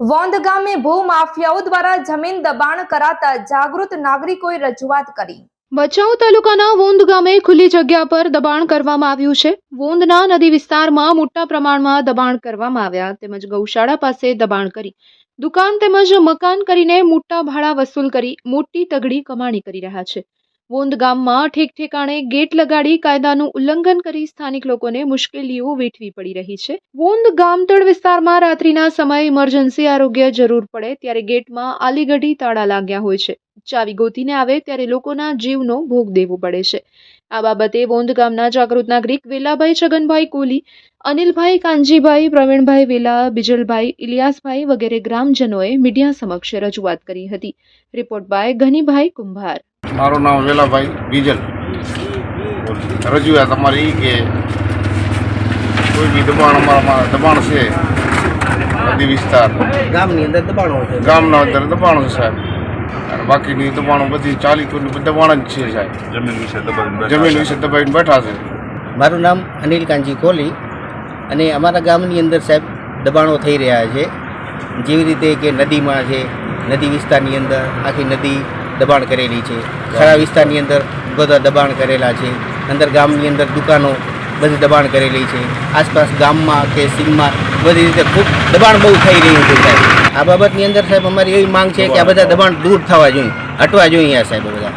વોંધ ગામે ભૂમાફિયાઓ દ્વારા જમીન દબાણ કરાતા જાગૃત નાગરિકોએ રજૂઆત કરી. ભચાઉ તાલુકાના વોંધ ગામે ખુલ્લી જગ્યા પર દબાણ કરવામાં આવ્યું છે. વોંધના નદી વિસ્તારમાં મોટા પ્રમાણમાં દબાણ કરવામાં આવ્યા તેમજ ગૌશાળા પાસે દબાણ કરી. દુકાન તેમજ મકાન કરીને મોટા ભાડા વસૂલ કરી મોટી તગડી કમાણી કરી રહ્યા છે. વોંદ ગામમાં ઠેક ઠેકાણે ગેટ લગાડી કાયદાનું ઉલ્લંઘન કરી સ્થાનિક લોકોને મુશ્કેલીઓ વેઠવી પડી રહી છે. વોંદ ગામતળ વિસ્તારમાં રાત્રિના સમયે ઇમરજન્સી આરોગ્ય જરૂર પડે ત્યારે ગેટમાં આલીગઢી તાળા લાગ્યા હોય છે. ચાવી ગોતીને આવે ત્યારે લોકોના જીવનો ભોગ દેવો પડે છે. આ બાબતે વોંદ ગામના જાગૃત નાગરિક વેલાભાઈ છગનભાઈ કોલી, અનિલભાઈ કાનજીભાઈ, પ્રવીણભાઈ વેલા, બિજલભાઈ, ઇલિયાસભાઈ વગેરે ગ્રામજનોએ મીડિયા સમક્ષ રજૂઆત કરી હતી. રિપોર્ટ બાય ઘનીભાઈ કુંભાર. મારું નામ વેલાભાઈ બીજલ રજૂઆત અમારી કે કોઈ બી દબાણ અમારામાં દબાણ છે. નદી વિસ્તાર. ગામની અંદર દબાણો છે. ગામના અંદર દબાણ છે સાહેબ. અને બાકીની દબાણો બધી ચાલી તો દબાણ જ છે સાહેબ. જમીન વિશે દબાવીને જમીન વિશે દબાઈને બેઠા છે. મારું નામ અનિલ કાંજી કોહલી અને અમારા ગામની અંદર સાહેબ દબાણો થઈ રહ્યા છે. જેવી રીતે કે નદીમાં છે નદી વિસ્તારની અંદર આખી નદી દબાણ કરેલી છે. ખરા વિસ્તારની અંદર બધા દબાણ કરેલા છે. અંદર ગામની અંદર દુકાનો બધી દબાણ કરેલી છે. આસપાસ ગામમાં કે સીમમાં બધી રીતે ખૂબ દબાણ બહુ થઈ રહ્યું છે. સાહેબ આ બાબતની અંદર સાહેબ અમારી એવી માંગ છે કે આ બધા દબાણ દૂર થવા જોઈએ, હટવા જોઈએ સાહેબ બધા.